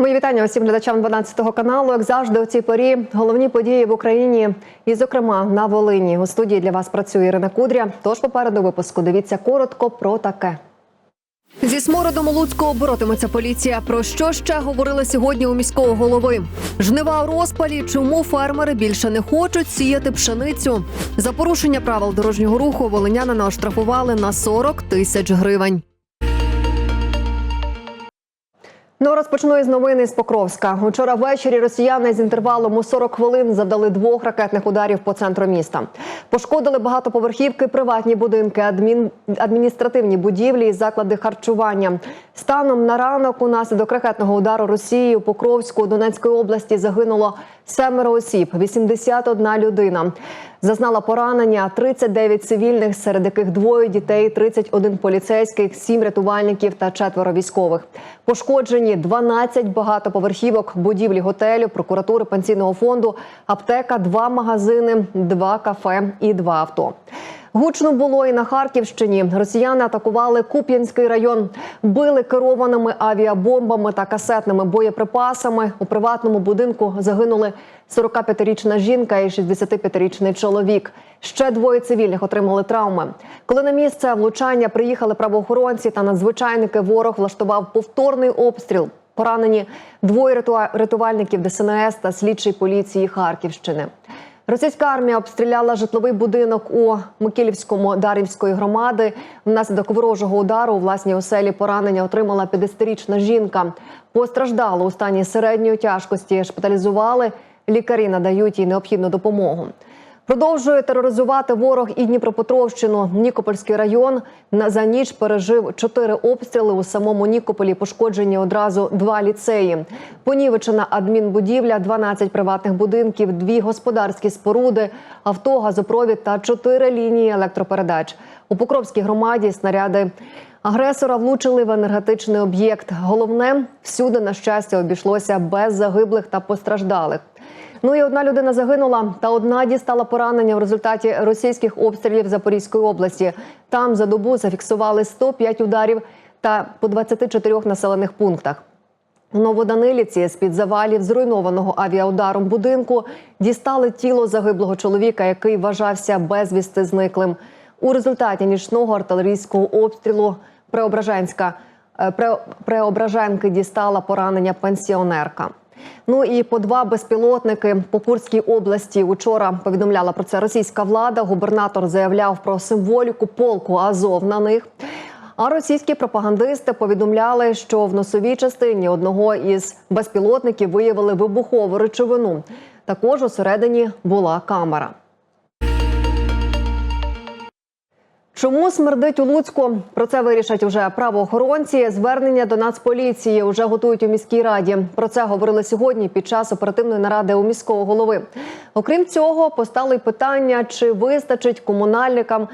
Мої вітання усім глядачам 12 каналу. Як завжди, у цій порі головні події в Україні і, зокрема, на Волині. У студії для вас працює Ірина Кудря. Тож попереду випуску дивіться коротко про таке. Зі смородом у Луцьку боротиметься поліція. Про що ще говорили сьогодні у міського голови? Жнива у розпалі. Чому фермери більше не хочуть сіяти пшеницю? За порушення правил дорожнього руху волинянина оштрафували на 40 тисяч гривень. Ну, розпочну із новини з Покровська. Учора ввечері росіяни з інтервалом у 40 хвилин завдали двох ракетних ударів по центру міста. Пошкодили багатоповерхівки, приватні будинки, адмін... адміністративні будівлі і заклади харчування. Станом на ранок унаслідок ракетного удару Росії у Покровську Донецької області загинуло семеро осіб, 81 людина. Зазнала поранення 39 цивільних, серед яких двоє дітей, 31 поліцейських, 7 рятувальників та четверо військових. Пошкоджені 12 багатоповерхівок, будівлі готелю, прокуратури пенсійного фонду, аптека, два магазини, два кафе і два авто. Гучно було і на Харківщині. Росіяни атакували Куп'янський район, били керованими авіабомбами та касетними боєприпасами. У приватному будинку загинули 45-річна жінка і 65-річний чоловік. Ще двоє цивільних отримали травми. Коли на місце влучання приїхали правоохоронці та надзвичайники, ворог влаштував повторний обстріл. Поранені двоє рятувальників ДСНС та слідчий поліції Харківщини. Російська армія обстріляла житловий будинок у Микілівському Дарівської громади. Внаслідок ворожого удару у власній оселі поранення отримала 50-річна жінка. Постраждала у стані середньої тяжкості шпиталізували. Лікарі надають їй необхідну допомогу. Продовжує тероризувати ворог і Дніпропетровщину. Нікопольський район за ніч пережив чотири обстріли. У самому Нікополі пошкоджені одразу два ліцеї. Понівечена адмінбудівля, 12 приватних будинків, дві господарські споруди, авто, газопровід та чотири лінії електропередач. У Покровській громаді снаряди агресора влучили в енергетичний об'єкт. Головне, всюди на щастя обійшлося без загиблих та постраждалих. Ну і одна людина загинула, та одна дістала поранення в результаті російських обстрілів Запорізької області. Там за добу зафіксували 105 ударів та по 24 населених пунктах. У Новоданилівці з-під завалів зруйнованого авіаударом будинку дістали тіло загиблого чоловіка, який вважався безвісти зниклим. У результаті нічного артилерійського обстрілу Преображенська е, Преображенки дістала поранення пенсіонерка. Ну і по два безпілотники по Курській області учора повідомляла про це російська влада. Губернатор заявляв про символіку полку Азов на них. А російські пропагандисти повідомляли, що в носовій частині одного із безпілотників виявили вибухову речовину. Також усередині була камера. Чому смердить у Луцьку? Про це вирішать уже правоохоронці. Звернення до Нацполіції вже готують у міській раді. Про це говорили сьогодні під час оперативної наради у міського голови. Окрім цього, постало й питання, чи вистачить комунальникам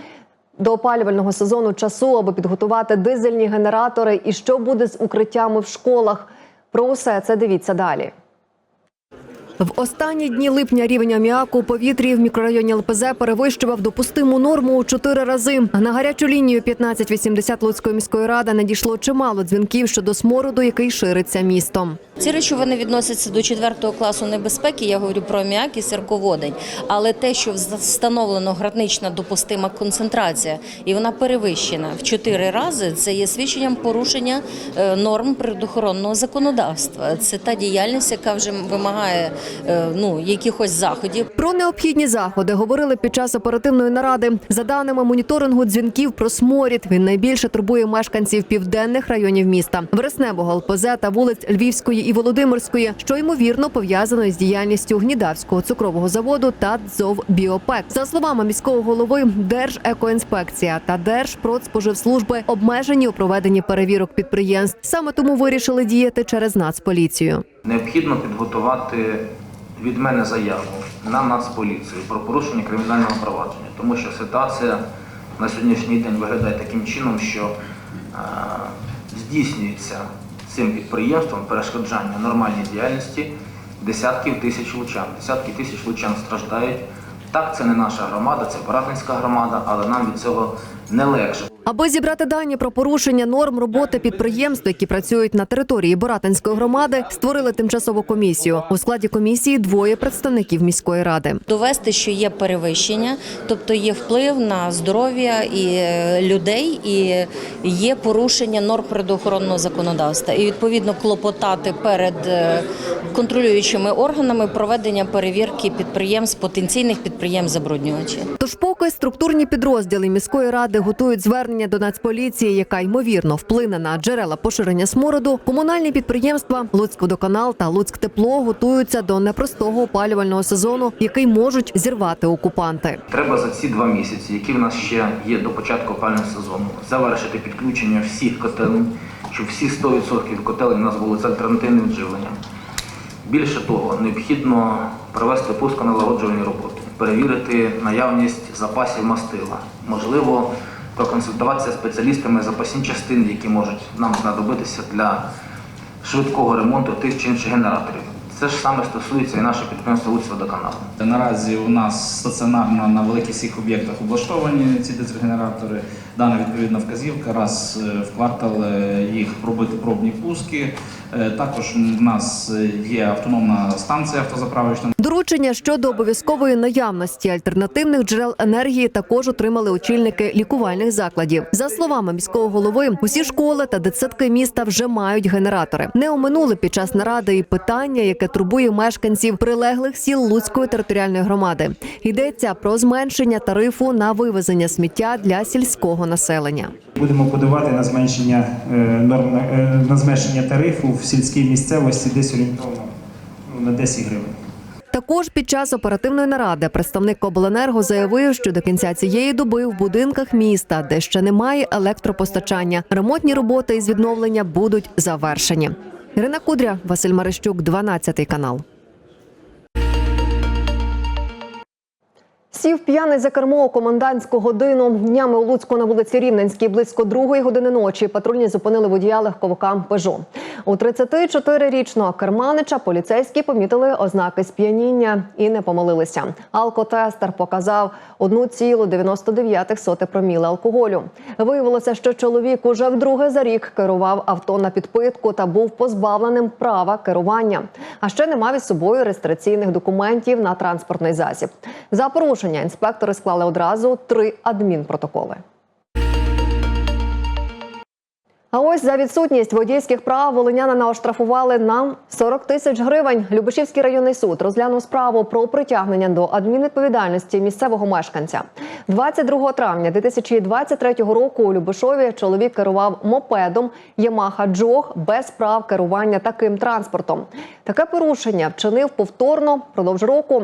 до опалювального сезону часу, аби підготувати дизельні генератори, і що буде з укриттями в школах. Про усе це дивіться далі. В останні дні липня рівень аміаку у повітрі в мікрорайоні ЛПЗ перевищував допустиму норму у чотири рази. На гарячу лінію 1580 Луцької міської ради надійшло чимало дзвінків щодо смороду, який шириться містом. Ці речовини відносяться до 4 класу небезпеки. Я говорю про аміак і сірководень. Але те, що встановлено гранична допустима концентрація, і вона перевищена в 4 рази, це є свідченням порушення е, норм природоохоронного законодавства. Це та діяльність, яка вже вимагає ну якихось заходів. Про необхідні заходи говорили під час оперативної наради. За даними моніторингу дзвінків про сморід, він найбільше турбує мешканців південних районів міста Вересневого ЛПЗ та вулиць Львівської і Володимирської, що ймовірно пов'язано із діяльністю Гнідавського цукрового заводу та ДЗОВ Біопек. За словами міського голови, Держекоінспекція та Держпродспоживслужби обмежені у проведенні перевірок підприємств. Саме тому вирішили діяти через Нацполіцію. Необхідно підготувати від мене заяву на Нацполіцію про порушення кримінального провадження, тому що ситуація на сьогоднішній день виглядає таким чином, що е, здійснюється цим підприємством перешкоджання нормальній діяльності десятків тисяч лучан. Десятки тисяч лучан страждають. Так, це не наша громада, це Баратинська громада, але нам від цього не легше. Аби зібрати дані про порушення норм роботи підприємств, які працюють на території Боратинської громади, створили тимчасову комісію. У складі комісії двоє представників міської ради. Довести, що є перевищення, тобто є вплив на здоров'я і е, людей, і є порушення норм природоохоронного законодавства. І відповідно клопотати перед е, контролюючими органами проведення перевірки підприємств, потенційних підприємств забруднювачів. Тож, поки структурні підрозділи міської ради готують звернення до Нацполіції, яка ймовірно вплине на джерела поширення смороду, комунальні підприємства Луцькводоканал та Луцьктепло готуються до непростого опалювального сезону, який можуть зірвати окупанти. Треба за ці два місяці, які в нас ще є до початку опалювального сезону, завершити підключення всіх котелень, щоб всі 100% котелень у нас були з альтернативним живленням. Більше того, необхідно провести пусконалагоджувальні роботи, перевірити наявність запасів мастила, можливо, проконсультуватися спеціалістами запасні частини, які можуть нам знадобитися для швидкого ремонту тих чи інших генераторів. Це ж саме стосується і нашого підприємства Луцьводоканалу. Наразі у нас стаціонарно на великих всіх об'єктах облаштовані ці дизель-генератори. Дана відповідна вказівка раз е, в квартал е, їх пробити пробні пуски. Е, Також в нас є автономна станція автозаправочна. Доручення щодо обов'язкової наявності альтернативних джерел енергії також отримали очільники лікувальних закладів. За словами міського голови, усі школи та дитсадки міста вже мають генератори. Не оминули під час наради і питання, яке турбує мешканців прилеглих сіл Луцької територіальної громади. Йдеться про зменшення тарифу на вивезення сміття для сільського населення. Будемо подавати на зменшення е, норм е, на зменшення тарифу в сільській місцевості десь орієнтовно ну, на 10 гривень. Також під час оперативної наради представник обленерго заявив, що до кінця цієї доби в будинках міста, де ще немає електропостачання, ремонтні роботи із відновлення будуть завершені. Ірина Кудря, Василь Марищук, 12 канал. Сів п'яний за кермо у комендантську годину. Днями у Луцьку на вулиці Рівненській близько другої години ночі патрульні зупинили водія легковика «Пежо». У 34-річного керманича поліцейські помітили ознаки сп'яніння і не помилилися. Алкотестер показав 1,99 проміли алкоголю. Виявилося, що чоловік уже вдруге за рік керував авто на підпитку та був позбавленим права керування. А ще не мав із собою реєстраційних документів на транспортний засіб. За порушення інспектори склали одразу три адмінпротоколи. А ось за відсутність водійських прав волинянина оштрафували на 40 тисяч гривень. Любешівський районний суд розглянув справу про притягнення до адмінвідповідальності місцевого мешканця. 22 травня 2023 року у Любешові чоловік керував мопедом Ямаха Джог без прав керування таким транспортом. Таке порушення вчинив повторно впродовж року.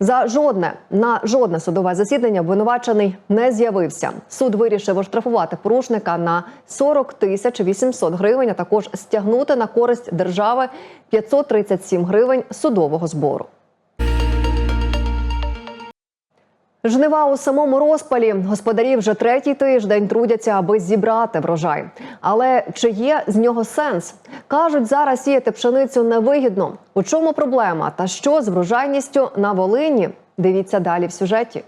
За жодне на жодне судове засідання обвинувачений не з'явився. Суд вирішив оштрафувати порушника на 40 тисяч 800 гривень, а також стягнути на користь держави 537 гривень судового збору. Жнива у самому розпалі господарі вже третій тиждень трудяться, аби зібрати врожай. Але чи є з нього сенс? кажуть, зараз сіяти пшеницю невигідно. У чому проблема та що з врожайністю на Волині? Дивіться далі в сюжеті.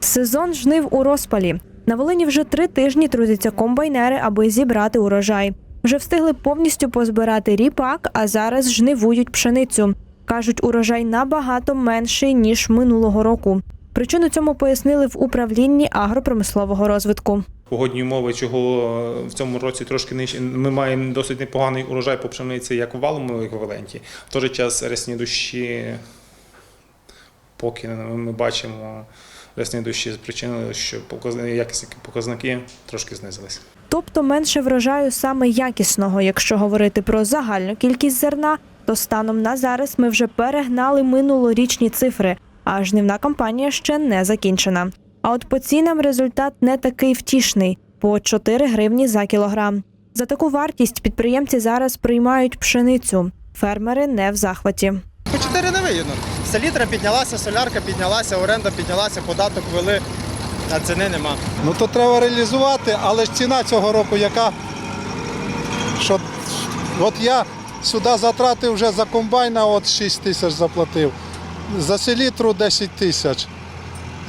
Сезон жнив у розпалі. На Волині вже три тижні трудяться комбайнери, аби зібрати урожай. Вже встигли повністю позбирати ріпак, а зараз жнивують пшеницю. Кажуть, урожай набагато менший ніж минулого року. Причину цьому пояснили в управлінні агропромислового розвитку. Погодні умови, чого е, в цьому році трошки нижче. Ми маємо досить непоганий урожай по пшениці як в валовому еквіваленті. В той же час рясні дощі, поки ми бачимо, рясні дощі спричинили, що якісні показники трошки знизилися. Тобто менше врожаю саме якісного. Якщо говорити про загальну кількість зерна, то станом на зараз ми вже перегнали минулорічні цифри, а жнивна кампанія ще не закінчена. А от по цінам результат не такий втішний по 4 гривні за кілограм. За таку вартість підприємці зараз приймають пшеницю. Фермери не в захваті. По 4 не вигідно. Селітра піднялася, солярка піднялася, оренда піднялася, податок ввели, а ціни нема. Ну то треба реалізувати, але ж ціна цього року яка? Що от я сюди затратив вже за комбайна от 6 тисяч заплатив, за селітру 10 тисяч.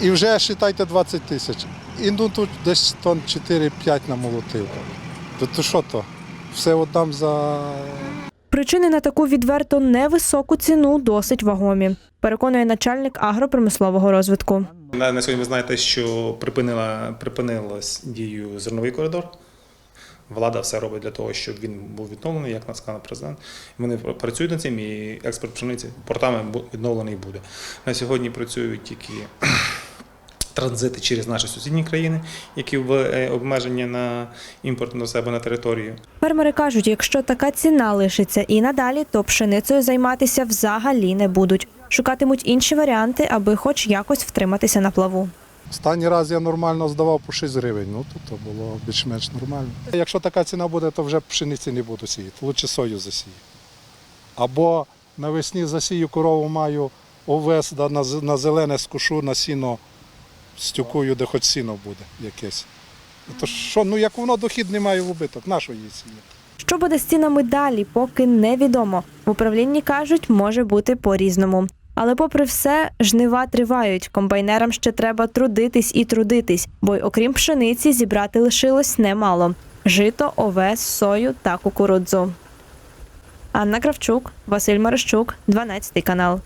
І вже вважайте 20 тисяч. і ну тут десь тонн 4-5 намолотив. То, то що то? Все віддам за Причини на таку відверто невисоку ціну досить вагомі, переконує начальник агропромислового розвитку. На, на сьогодні ви знаєте, що припинила, припинилась дію зерновий коридор. Влада все робить для того, щоб він був відновлений, як нас сказав президент. Вони працюють над цим, і експорт пшениці портами відновлений буде. На сьогодні працюють тільки транзити через наші сусідні країни, які в е, обмеження на імпорт на себе на територію. Фермери кажуть, якщо така ціна лишиться і надалі, то пшеницею займатися взагалі не будуть. Шукатимуть інші варіанти, аби хоч якось втриматися на плаву. Останній раз я нормально здавав по 6 гривень. Ну то, то було більш-менш нормально. Якщо така ціна буде, то вже пшениці не буду сіяти. Лучше сою засію. Або навесні засію корову маю овес, да, на, на зелене скушу, на сіно стюкую, де хоч сіно буде якесь. То що, ну як воно дохід не має в убиток, на що її сіяти? Що буде з цінами далі, поки невідомо. В управлінні кажуть, може бути по-різному. Але, попри все, жнива тривають. Комбайнерам ще треба трудитись і трудитись, бо й окрім пшениці зібрати лишилось немало: жито, овес, сою та кукурудзу. Анна Кравчук, Василь Марищук, 12 канал.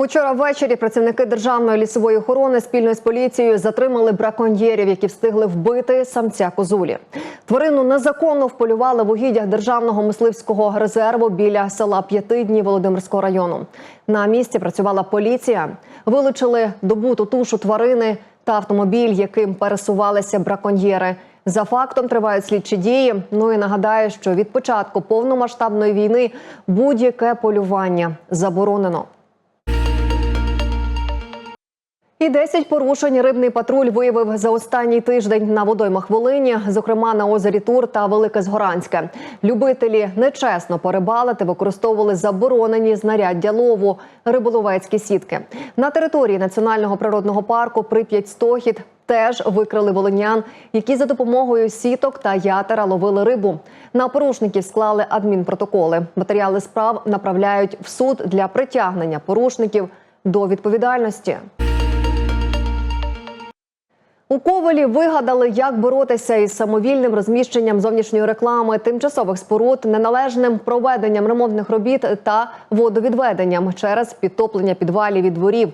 Учора ввечері працівники державної лісової охорони спільно з поліцією затримали браконьєрів, які встигли вбити самця козулі. Тварину незаконно вполювали в угіддях державного мисливського резерву біля села П'ятидні Володимирського району. На місці працювала поліція. Вилучили добуту тушу тварини та автомобіль, яким пересувалися браконьєри. За фактом тривають слідчі дії. Ну і нагадаю, що від початку повномасштабної війни будь-яке полювання заборонено. І 10 порушень рибний патруль виявив за останній тиждень на водоймах Волині, зокрема на озері Тур та Велике Згоранське. Любителі нечесно порибалити використовували заборонені знаряддя лову риболовецькі сітки. На території національного природного парку Прип'ять Стохід теж викрили волинян, які за допомогою сіток та ятера ловили рибу. На порушників склали адмінпротоколи. Матеріали справ направляють в суд для притягнення порушників до відповідальності. У Ковалі вигадали, як боротися із самовільним розміщенням зовнішньої реклами, тимчасових споруд, неналежним проведенням ремонтних робіт та водовідведенням через підтоплення підвалів і дворів.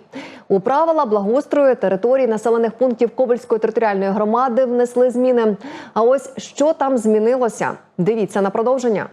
У правила благоустрою території населених пунктів Ковальської територіальної громади внесли зміни. А ось що там змінилося? Дивіться на продовження.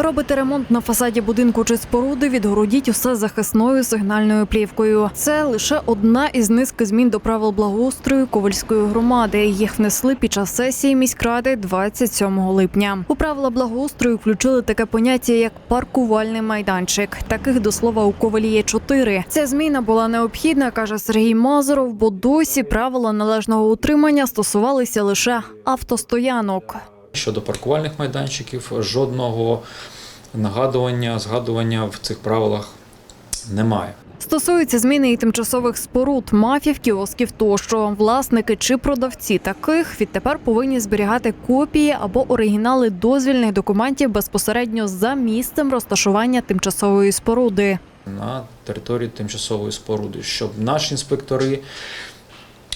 Робите ремонт на фасаді будинку чи споруди, відгородіть усе захисною сигнальною плівкою. Це лише одна із низки змін до правил благоустрою Ковальської громади. Їх внесли під час сесії міськради 27 липня. У правила благоустрою включили таке поняття як паркувальний майданчик. Таких до слова у Ковалі є чотири. Ця зміна була необхідна, каже Сергій Мазуров, бо досі правила належного утримання стосувалися лише автостоянок. Щодо паркувальних майданчиків, жодного нагадування, згадування в цих правилах немає. Стосується зміни і тимчасових споруд, мафів, кіосків тощо. Власники чи продавці таких відтепер повинні зберігати копії або оригінали дозвільних документів безпосередньо за місцем розташування тимчасової споруди. на території тимчасової споруди, щоб наші інспектори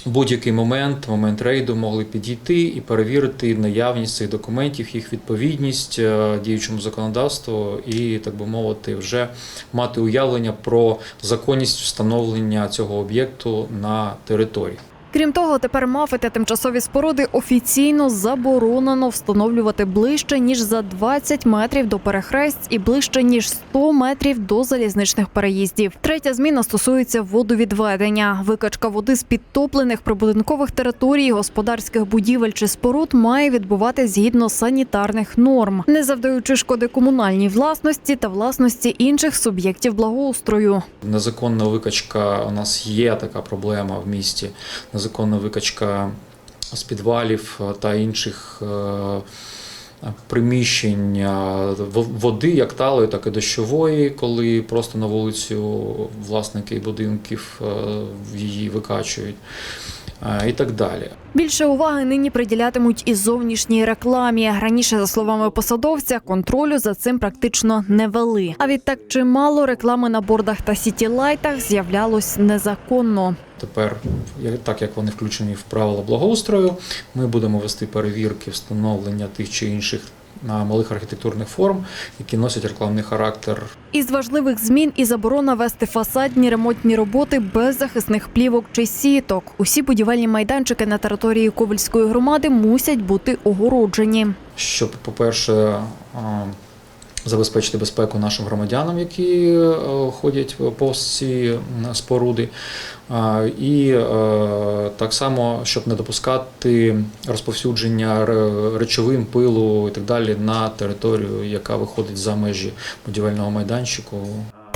будь-який момент, момент рейду, могли підійти і перевірити наявність цих документів, їх відповідність е, діючому законодавству і, так би мовити, вже мати уявлення про законність встановлення цього об'єкту на території. Крім того, тепер мафи та тимчасові споруди офіційно заборонено встановлювати ближче ніж за 20 метрів до перехресть і ближче ніж 100 метрів до залізничних переїздів. Третя зміна стосується водовідведення. Викачка води з підтоплених прибудинкових територій, господарських будівель чи споруд має відбувати згідно санітарних норм, не завдаючи шкоди комунальній власності та власності інших суб'єктів благоустрою. Незаконна викачка у нас є така проблема в місті. Незаконна викачка з підвалів е, та інших е, приміщень е, води, як талої, так і дощової, коли просто на вулицю власники будинків її викачують. І так далі. Більше уваги нині приділятимуть і зовнішній рекламі. Раніше, за словами посадовця, контролю за цим практично не вели. А відтак чимало реклами на бордах та сітілайтах з'являлось незаконно. Тепер, так як вони включені в правила благоустрою, ми будемо вести перевірки встановлення тих чи інших малих архітектурних форм, які носять рекламний характер. Із важливих змін і заборона вести фасадні ремонтні роботи без захисних плівок чи сіток. Усі будівельні майданчики на території Ковальської громади мусять бути огороджені. щоб, по-перше, забезпечити безпеку нашим громадянам, які е, ходять по ці споруди, і е, так само, щоб не допускати розповсюдження ре- речовин, пилу і так далі на територію, яка виходить за межі будівельного майданчику.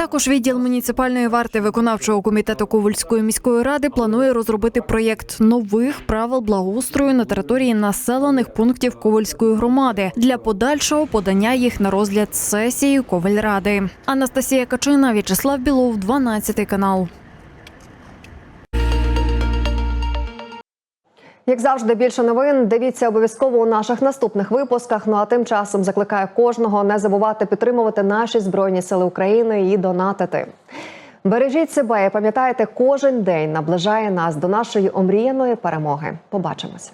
Також відділ муніципальної варти виконавчого комітету Ковальської міської ради планує розробити проєкт нових правил благоустрою на території населених пунктів Ковальської громади для подальшого подання їх на розгляд сесії Ковальради. Анастасія Качина, В'ячеслав Білов, 12 канал. Як завжди, більше новин дивіться обов'язково у наших наступних випусках. Ну а тим часом закликаю кожного не забувати підтримувати наші збройні сили України і донатити. Бережіть себе і пам'ятайте, кожен день наближає нас до нашої омріяної перемоги. Побачимось.